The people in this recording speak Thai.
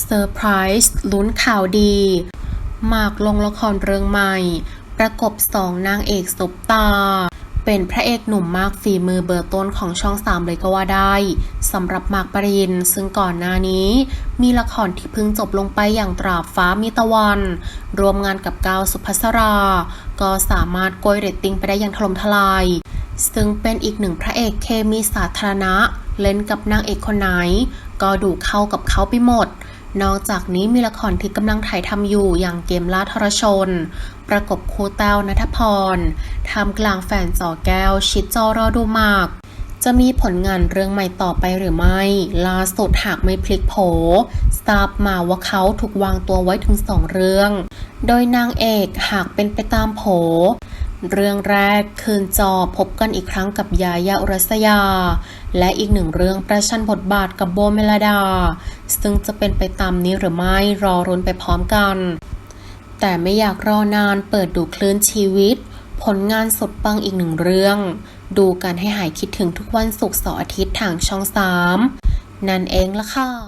เซอร์ไพรส์ลุ้นข่าวดีหมากลงละครเรื่องใหม่ ประกบสองนางเอกซุปตา เป็นพระเอกหนุ่มมากฝีมือเบอร์ต้นของช่องสามเลยก็ว่าได้สำหรับหมากปริน ซึ่งก่อนหน้านี้ มีละครที่เพิ่งจบลงไปอย่างตราบฟ้ามีตะวัน รวมงานกับก้าวสุภัสรา ก็สามารถโกยเรตติ้งไปได้อย่างถล่มทลาย ซึ่งเป็นอีกหนึ่งพระเอกเคมีสาธารณะ เล่นกับนางเอกคนไหน ก็ดูเข้ากับเขาไปหมด นอกจากนี้มีละครที่กำลังถ่ายทำอยู่อย่างเกมล่าทรชน ประกบครูแต้วนัทพรทำกลางแฟนจอแก้ว ชิดจอรอดูมาก จะมีผลงานเรื่องใหม่ต่อไปหรือไม่ ล่าสุดหากไม่พลิกโผทราบมาว่าเขาถูกวางตัวไว้ถึงสองเรื่อง โดยนางเอกหากเป็นไปตามโผเรื่องแรกคืนจอพบกันอีกครั้งกับยายาอุรัสยา และอีกหนึ่งเรื่องประชันบทบาทกับโบเมลดา ซึ่งจะเป็นไปตามนี้หรือไม่รอรุนไปพร้อมกัน แต่ไม่อยากรอนานเปิดดูคลื่นชีวิต ผลงานสดปังอีกหนึ่งเรื่อง ดูกันให้หายคิดถึงทุกวันศุกร์เสาร์อาทิตย์ทางช่อง 3 นั่นเองละค่ะ